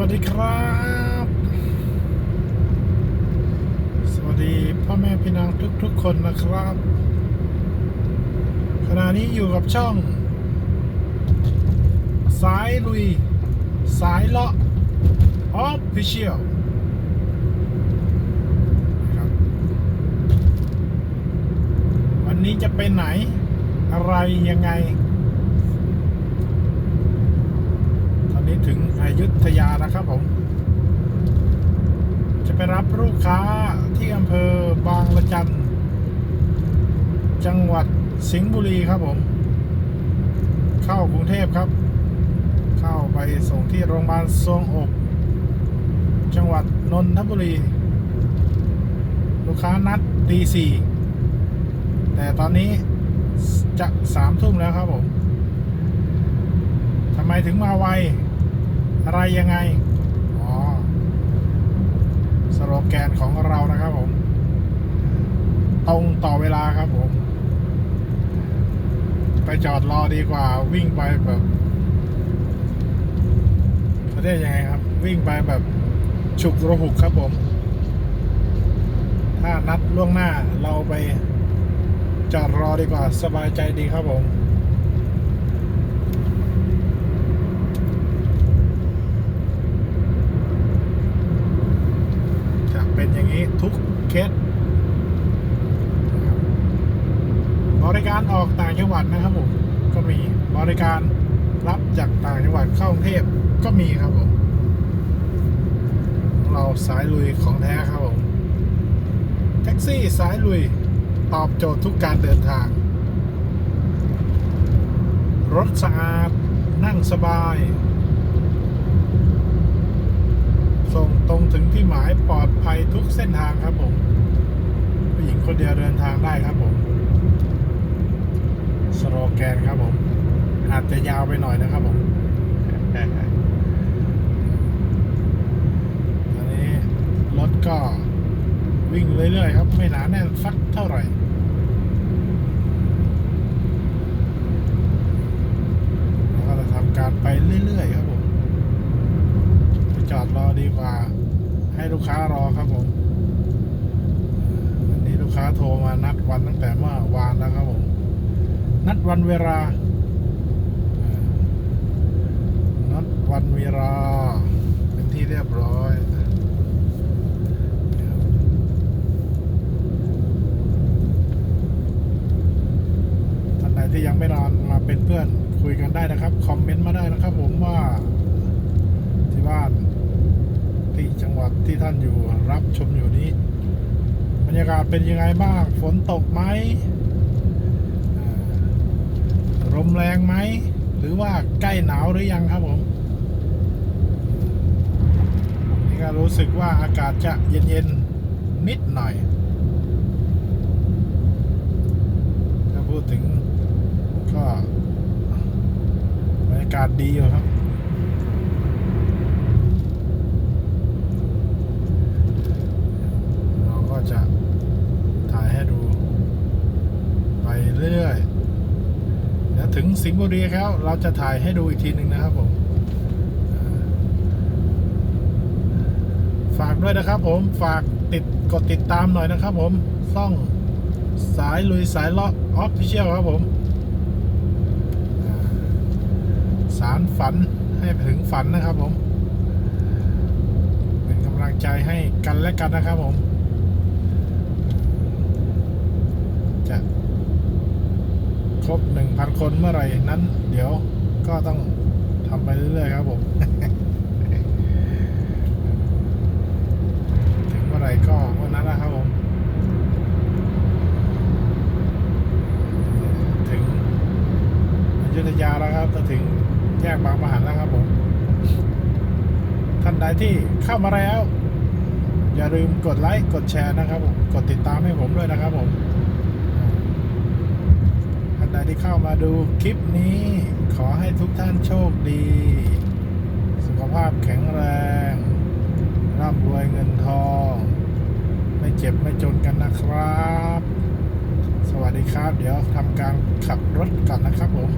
วัสดีครับ สวัสดีพ่อแม่พี่น้องทุกๆคนนะครับ ขณะนี้อยู่กับช่อง สายลุย สายเลาะออฟฟิเชียลวันนี้จะไปไหนอะไรยังไง ตอ นี้ถึงอยุธยาแล้วครับผม จะไปรับลูกค้าที่อำเภอบางละจันจังหวัดสิงห์บุรีครับผม เข้ากรุงเทพครับ เข้าไปส่งที่โรงพยาบาลทรงอก จังหวัดนนทบุรี ลูกค้านัดตีสี่แต่ตอนนี้จะสามทุ่มแล้วครับผมทำไมถึงมาไว อะไรยังไง อ๋อ สโลแกนของเรานะครับผม ตรงต่อเวลาครับผม ไปจอดรอดีกว่า วิ่งไปแบบเขาเรียกยังไงครับ วิ่งไปแบบฉุกระหุกครับผม ถ้านัดล่วงหน้าเราไปจอดรอดีกว่าสบายใจดีครับผม จะเป็นอย่างนี้ทุกเคสบริการออกต่างจังหวัด นะครับผมก็มีบริการรับจากต่างจังหวัดเข้ากรุงเทพก็มีครับผมเราสายลุยของแท้ครับผมแท็กซี่สายลุยตอบโจทย์ทุกการเดินทาง รถสะอาดนั่งสบาย ส่งตรงถึงที่หมายปลอดภัยทุกเส้นทางครับผมผู้หญิงคนเดียวเดินทางได้ครับผม แกนครับผมอาจจะยาวไปหน่อยนะครับผมตอนนี้รถก็วิ่งเรื่อยๆครับ ไม่หนาแน่นสักเท่าไหร่เราก็จะทำการไปเรื่อยๆครับผมไปจอดรอดีกว่า ให้ลูกค้ารอครับผมวันนี้ลูกค้าโทรมานัดวันตั้งแต่เมื่อวานแล้วครับผม นัดวันเวลา นัดวันเวลา เป็นที่เรียบร้อยท่านไหนที่ยังไม่นอนมาเป็นเพื่อนคุยกันได้นะครับ คอมเมนต์มาได้นะครับผมว่าที่บ้านที่จังหวัดที่ท่านอยู่รับชมอยู่นี้ บรรยากาศเป็นยังไงบ้าง ฝนตกไหม ลมแรงไหม หรือว่าใกล้หนาวหรือยังครับผม นี่ก็รู้สึกว่าอากาศจะเย็นๆนิดหน่อย ถ้าพูดถึงก็บรรยากาศดีอยู่ครับ เราก็จะถ่ายให้ดู ไปเรื่อยๆแล้ว ถึงสิงห์บุรีแล้วเราจะถ่ายให้ดูอีกทีหนึ่งนะครับผม ฝากด้วยนะครับผมฝากติดกดติดตามหน่อยนะครับผมซ่องสายลุยสายเลาะออฟฟิเชียลครับผม สารฝันให้ถึงฝันนะครับผม เป็นกำลังใจให้กันและกันนะครับผมจะ ครบหนึ่งพันคนเมื่อไหร่นั้น เดี๋ยวก็ต้องทำไปเรื่อยๆครับผมถึงเมื่อไหร่ก็วันนั้นนะครับผมถึงอยุธยาแล้วครับจะถึงแยกบางประหันแล้วครับผม ท่านใดที่เข้ามาแล้ว อย่าลืมกดไลค์กดแชร์นะครับผม กดติดตามให้ผมด้วยนะครับผมานใดที่เข้ามาดูคลิปนี้ ขอให้ทุกท่านโชคดี สุขภาพแข็งแรง ร่ำรวยเงินทอง ไม่เจ็บไม่จนกันนะครับ สวัสดีครับ เดี๋ยวทำการขับรถก่อนนะครับผม